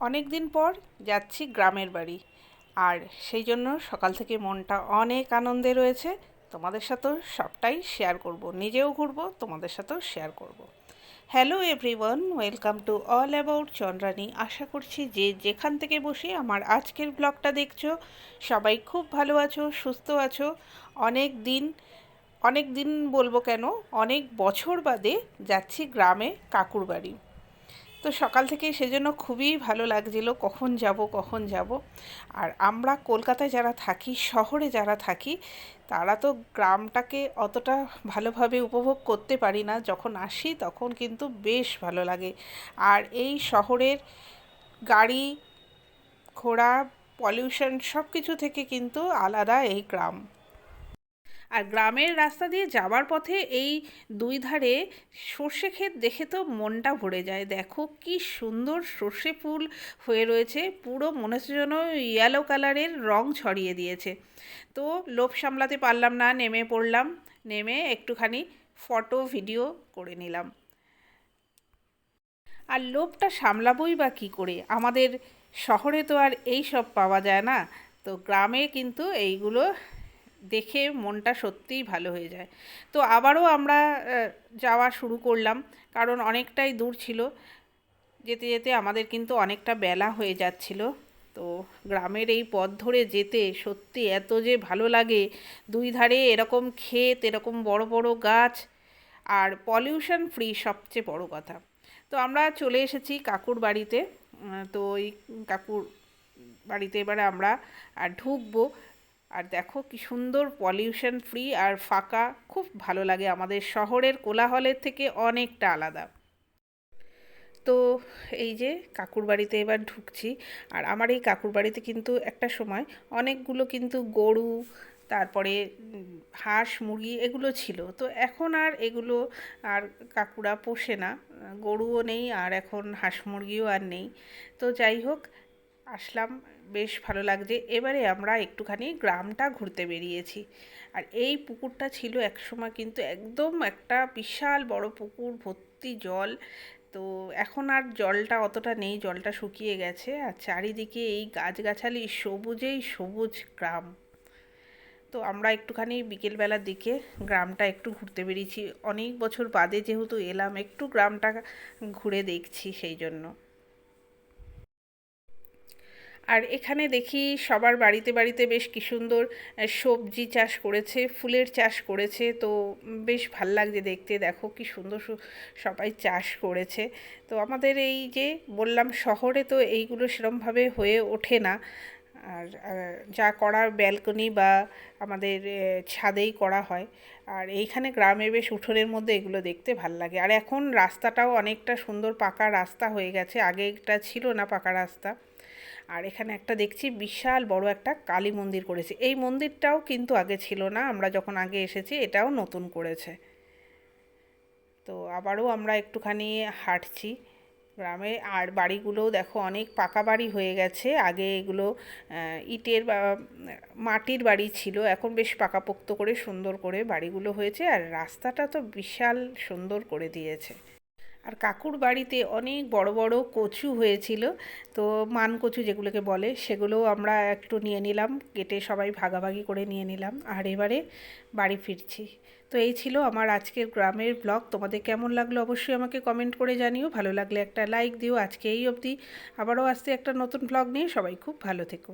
অনেক দিন পর যাচ্ছি গ্রামের বাড়ি। আর সেই জন্য সকাল থেকে মনটা অনেক আনন্দে রয়েছে। তোমাদের সাথেও সবটাই শেয়ার করব। নিজেও ঘুরবো, তোমাদের সাথেও শেয়ার করব। Hello everyone welcome to all about Chandrani আশা করছি যে যেখান থেকে বসে আমার আজকের ব্লগটা দেখছ, সবাই খুব ভালো আছো, সুস্থ আছো। অনেক দিন অনেক দিন বলব কেন, অনেক বছর বাদে যাচ্ছি গ্রামে কাকুর বাড়ি। তো সকাল থেকে সেজন্য খুবই ভালো লাগছিল কখন যাব কখন যাব। আর আমরা কলকাতায় যারা থাকি, শহরে যারা থাকি, তারা তো গ্রামটাকে অতটা ভালোভাবে উপভোগ করতে পারি না। যখন আসি তখন কিন্তু বেশ ভালো লাগে। আর এই শহরের গাড়ি, ঘোড়া পলিউশন সব কিছু থেকে কিন্তু আলাদা এই গ্রাম। আর গ্রামের রাস্তা দিয়ে যাওয়ার পথে এই দুই ধারে সর্ষে ক্ষেত দেখে তো মনটা ভরে যায়। দেখো কি সুন্দর সর্ষে ফুল হয়ে রয়েছে, পুরো মনে হচ্ছে যেন ইয়েলো কালারের রং ছড়িয়ে দিয়েছে। তো লোভ সামলাতে পারলাম না, নেমে পড়লাম, নেমে একটুখানি ফটো ভিডিও করে নিলাম। আর লোভটা সামলাবই বা কী করে? আমাদের শহরে তো আর এই সব পাওয়া যায় না। তো গ্রামে কিন্তু এইগুলো দেখে মনটা সত্যিই ভালো হয়ে যায়। তো আবারও আমরা যাওয়া শুরু করলাম। কারণ অনেকটাই দূর ছিল। যেতে যেতে আমাদের কিন্তু অনেকটা বেলা হয়ে যাচ্ছিল। তো গ্রামের এই পথ ধরে যেতে সত্যি এত যে ভালো লাগে। দুই ধারে এরকম ক্ষেত, এরকম বড় বড় গাছ আর পলিউশন ফ্রি সবচেয়ে বড় কথা। তো আমরা চলে এসেছি কাকুর বাড়িতে। তো ওই কাকুর বাড়িতে এবারে আমরা ঢুকবো। আর দেখো কি সুন্দর পলিউশন ফ্রি আর ফাঁকা, খুব ভালো লাগে। আমাদের শহরের কোলাহলের থেকে অনেকটা আলাদা। তো এই যে কাকুর বাড়িতে এবার ঢুকছি, আর আমার এই কাকুর বাড়িতে কিন্তু একটা সময় অনেকগুলো কিন্তু গরু, তারপরে হাঁস, মুরগি এগুলো ছিল। তো এখন আর এগুলো আর কাকুরা পোষে না। গরুও নেই আর এখন হাঁস, মুরগিও আর নেই। তো যাই হোক আসলাম, বেশ ভালো লাগছে। এবারে আমরা একটুখানি গ্রামটা ঘুরতে বেরিয়েছি। আর এই পুকুরটা ছিল একসময় কিন্তু একদম একটা বিশাল বড় পুকুর, ভর্তি জল। তো এখন আর জলটা অতটা নেই, জলটা শুকিয়ে গেছে। আর চারিদিকে এই গাছগাছালি সবুজেই সবুজ গ্রাম। তো আমরা একটুখানি বিকেলবেলার দিকে গ্রামটা একটু ঘুরতে বেরিয়েছি। অনেক বছর বাদে যেহেতু এলাম, একটু গ্রামটা ঘুরে দেখছি সেই জন্য। আর এখানে দেখি সবার বাড়িতে বাড়িতে বেশ কি সুন্দর সবজি চাষ করেছে, ফুলের চাষ করেছে, তো বেশ ভালো লাগছে দেখতে। দেখো কি সুন্দর সবাই চাষ করেছে। তো আমাদের এই যে বললাম শহরে তো এইগুলো সেরমভাবে হয়ে ওঠে না। আর যা করার ব্যালকনি বা আমাদের ছাদেই করা হয়। আর এইখানে গ্রামে বেশ উঠোনের মধ্যে এগুলো দেখতে ভালো লাগে। আর এখন রাস্তাটাও অনেকটা সুন্দর পাকা রাস্তা হয়ে গেছে। আগে এটা ছিল না পাকা রাস্তা। আর এখানে একটা দেখছি বিশাল বড় একটা কালী মন্দির করেছে। এই মন্দিরটাও কিন্তু আগে ছিল না, আমরা যখন আগে এসেছি এটাও নতুন করেছে। তো আবারও আমরা একটুখানি হাঁটছি গ্রামে। আর বাড়িগুলোও দেখো অনেক পাকা বাড়ি হয়ে গেছে। আগে এগুলো ইটের বা, মাটির বাড়ি ছিল, এখন বেশ পাকাপোক্ত করে সুন্দর করে বাড়িগুলো হয়েছে। আর রাস্তাটা তো বিশাল সুন্দর করে দিয়েছে। আর কাকুর বাড়িতে অনেক বড় বড় কচু হয়েছিল, তো মান কচু যেগুলোকে বলে সেগুলোও আমরা একটু নিয়ে নিলাম, কেটে সবাই ভাগাভাগি করে নিয়ে নিলাম, আর এবারে বাড়ি ফিরছি। তো এই ছিল আমার আজকের গ্রামের ব্লগ, তোমাদের কেমন লাগল অবশ্যই আমাকে কমেন্ট করে জানিও, ভালো লাগলে একটা লাইক দিও, আজকে এই অবধি আবারও আসতে একটা নতুন ব্লগ নিয়ে, সবাই খুব ভালো থেকো।